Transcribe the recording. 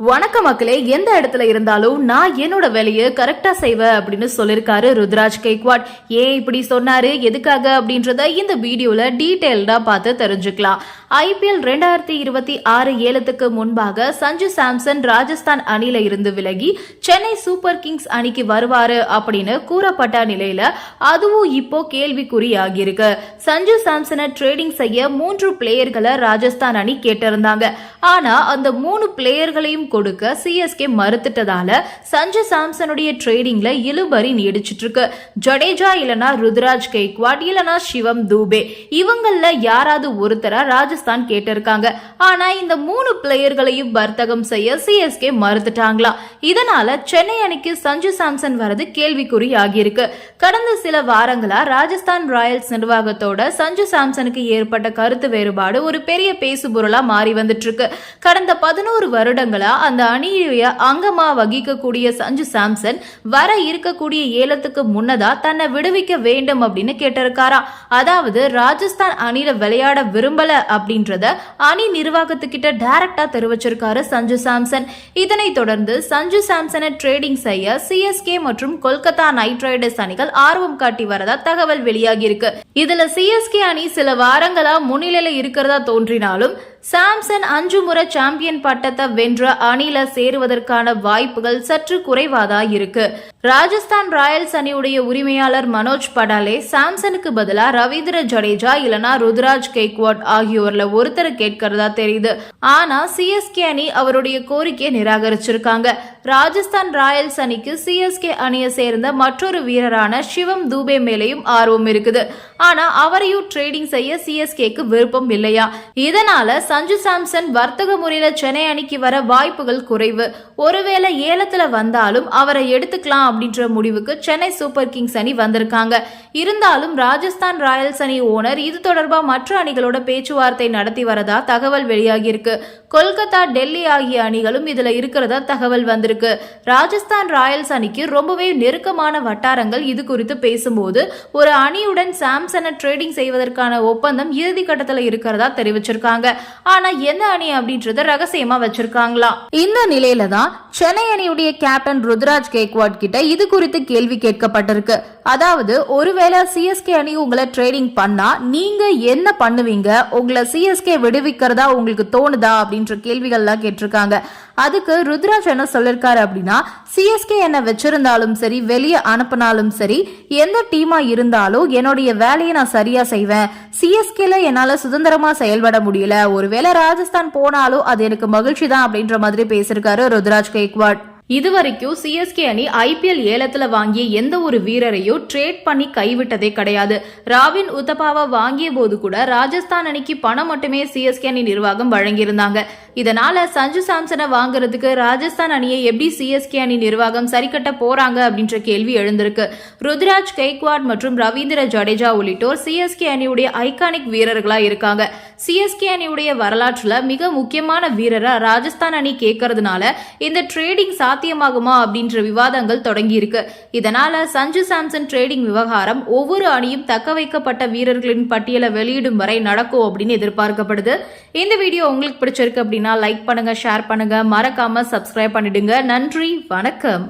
வணக்க மக்களே எந்த இடத்துல இருந்தாலும் நான் என்னோட வேலையை கரெக்டா செய்வேன் அப்படின்னு சொல்லியிருக்காரு ருத்ராஜ் கேக்வாட் ஏன் இப்படி சொன்னாரு? எதுக்காக அப்படின்றத இந்த வீடியோல டீட்டெயில்டா பார்த்து தெரிஞ்சுக்கலாம். ஐபிஎல் ரெண்டாயிரத்தி இருபத்தி ஆறு ஏலத்துக்கு முன்பாக சஞ்சு சாம்சன் ராஜஸ்தான் அணியில இருந்து விலகி சென்னை சூப்பர் கிங்ஸ் அணிக்கு வருவாரு அப்படின்னு கூறப்பட்ட நிலையில அதுவும் இப்போ கேள்விக்குறி ஆகியிருக்கு சஞ்சு சாம்சனை ட்ரேடிங் செய்ய மூன்று பிளேயர்களை ராஜஸ்தான் அணி கேட்டிருந்தாங்க. ஆனா அந்த மூணு பிளேயர்களையும் கொடுக்க சிஎஸ்கே மறுத்துட்டதால சஞ்சு சாம்சனுடைய ட்ரேடிங்ல இழுபறி நீடிச்சிட்டு இருக்கு ஜடேஜா இல்லனா ருத்ராஜ் கெய்க்வாட் இல்லனா சிவம் தூபே. இவங்கள யாராவது ஒருத்தரா ராஜஸ்தான் கேட்டிருக்காங்க. ஆனா இந்த மூணு பிளேயர்களையும் வர்த்தகம் செய்ய சிஎஸ்கே மறுத்துட்டாங்களா. இதனால சென்னை அணிக்கு சஞ்சு சாம்சன் வரது கேள்விக்குறி ஆகியிருக்கு கடந்த சில வாரங்களா ராஜஸ்தான் ராயல்ஸ் நிர்வாகத்தோட சஞ்சு சாம்சனுக்கு ஏற்பட்ட கருத்து வேறுபாடு ஒரு பெரிய பேசுபொருளா மாறி வந்துட்டு இருக்கு கடந்த பதினோரு வருடங்களா அந்த அணியுடைய அங்கமா வகிக்கக்கூடிய சஞ்சு சாம்சன் வர இருக்கக்கூடிய ஏலத்துக்கு முன்னதா தன்னை விடுவிக்க வேண்டும் அப்படின்னு கேட்டிருக்காராம் அதாவது ராஜஸ்தான் அணியில விளையாட விரும்பல அப்படின்றத அணி நிர்வாகத்துக்கிட்ட டைரக்டா தெரிவிச்சிருக்காரு சஞ்சு சாம்சன். இதனைத் தொடர்ந்து சஞ்சு சாம்சனை ட்ரேடிங் செய்ய சிஎஸ்கே மற்றும் கொல்கத்தா நைட் ரைடர்ஸ் அணிகள் ஆர்வம் காட்டி வரதா தகவல் வெளியாகி இருக்கு இதுல சிஎஸ்கே அணி சில வாரங்களா முன்னிலையில இருக்கிறதா தோன்றினாலும் சாம்சன் அஞ்சு முறை சாம்பியன் பட்டத்தை வென்ற அணில சேருவதற்கான வாய்ப்புகள் சற்று குறைவாதா இருக்கு. ராஜஸ்தான் ராயல்ஸ் அணியுடைய உரிமையாளர் மனோஜ் படாலே சாம்சனுக்கு பதிலா ரவீந்திர ஜடேஜா இல்லனா ருத்ராஜ் கெய்க்வாட் ஆகியோர்ல ஒருத்தர் கேட்கறதா தெரியுது. ஆனா சிஎஸ்கே அணி அவருடைய கோரிக்கையை நிராகரிச்சிருக்காங்க. ராஜஸ்தான் ராயல்ஸ் அணிக்கு சிஎஸ்கே அணியை சேர்ந்த மற்றொரு வீரரான சிவம் தூபே மேலேயும் ஆர்வம் இருக்குது. ஆனா அவரையும் ட்ரேடிங் செய்ய சிஎஸ்கேக்கு விருப்பம் இல்லையா? இதனால சஞ்சு சாம்சன் வர்த்தக முறையில சென்னை அணிக்கு வர வாய்ப்புகள் குறைவு. ஒருவேளை ஏலத்துல வந்தாலும் அவரை எடுத்துக்கலாம் அப்படின்ற முடிவுக்கு சென்னை சூப்பர் கிங்ஸ் அணி வந்திருக்காங்க. இருந்தாலும் ராஜஸ்தான் ராயல்ஸ் அணி ஓனர் இது தொடர்பா மற்ற அணிகளோட பேச்சுவார்த்தை நடத்தி வரதா தகவல் வெளியாகியிருக்கு. கொல்கத்தா டெல்லி ஆகிய அணிகளும் இதுல இருக்கிறதா தகவல் வந்திருக்கு. ராஜஸ்தான் ராயல்ஸ் அணிக்கு ரொம்பவே நெருக்கமான வட்டாரங்கள் இது குறித்து பேசும்போது ஒரு அணியுடன் சாம்சனை ட்ரேடிங் செய்வதற்கான ஒப்பந்தம் இறுதி கட்டத்துல இருக்கிறதா தெரிவிச்சிருக்காங்க. ஆனா எந்த அணி அப்படின்றத ரகசியமா வச்சிருக்காங்களா? இந்த நிலையில தான் சென்னை அணியுடைய கேப்டன் ருத்ராஜ் கேக்வாட் கிட்ட இது குறித்து கேள்வி கேட்கப்பட்டிருக்கு. அதாவது ஒருவேளை சிஎஸ்கே அணி உங்களை ட்ரேடிங் பண்ணா நீங்க என்ன பண்ணுவீங்க? உங்களை சிஎஸ்கே விடுவிக்கிறதா உங்களுக்கு தோணுதா அப்படின்ற கேள்விகள்லாம் கேட்டிருக்காங்க. அதுக்கு ருத்ராஜ் என்ன சொல்லிருக்காரு அப்படின்னா சிஎஸ்கே என்ன வச்சிருந்தாலும் சரி வெளியே அனுப்பினாலும் சரி எந்த டீமா இருந்தாலும் என்னுடைய வேலையை நான் சரியா செய்வேன். சிஎஸ்கேல என்னால சுதந்திரமா செயல்பட முடியல. ஒருவேளை ராஜஸ்தான் போனாலும் அது எனக்கு மகிழ்ச்சி தான் அப்படின்ற மாதிரி பேசியிருக்காரு ருத்ராஜ் கெய்க்வாட். இதுவரைக்கும் சிஎஸ்கே அணி ஐபிஎல் ஏலத்துல வாங்கிய எந்த ஒரு வீரரையும் ட்ரேட் பண்ணி கைவிட்டதே கிடையாது. ராவின் உத்தபாவை வாங்கிய போது கூட ராஜஸ்தான் அணிக்கு பணம் மட்டுமே சிஎஸ்கே அணி நிர்வாகம் வழங்கியிருந்தாங்க. இதனால சஞ்சு சாம்சனை வாங்குறதுக்கு ராஜஸ்தான் அணியை எப்படி சிஎஸ்கே அணி நிர்வாகம் சரிக்கட்ட போறாங்க அப்படின்ற கேள்வி எழுந்திருக்கு. ருத்ராஜ் கெய்க்வாட் மற்றும் ரவீந்திர ஜடேஜா உள்ளிட்டோர் சிஎஸ்கே அணியுடைய ஐகானிக் வீரர்களா இருக்காங்க. சிஎஸ்கே அணியுடைய வரலாற்றுல மிக முக்கியமான வீரரா ராஜஸ்தான் அணி கேட்கறதுனால இந்த ட்ரேடிங் சாத்தியமாகுமா அப்படின்ற விவாதங்கள் தொடங்கியிருக்கு. இதனால சஞ்சு சாம்சன் ட்ரேடிங் விவகாரம் ஒவ்வொரு அணியும் தக்க வைக்கப்பட்ட வீரர்களின் பட்டியலை வெளியிடும் வரை நடக்கும் அப்படின்னு எதிர்பார்க்கப்படுது. இந்த வீடியோ உங்களுக்கு பிடிச்சிருக்கு அப்படின்னா லைக் பண்ணுங்க ஷேர் பண்ணுங்க. மறக்காம சப்ஸ்கிரைப் பண்ணிடுங்க. நன்றி வணக்கம்.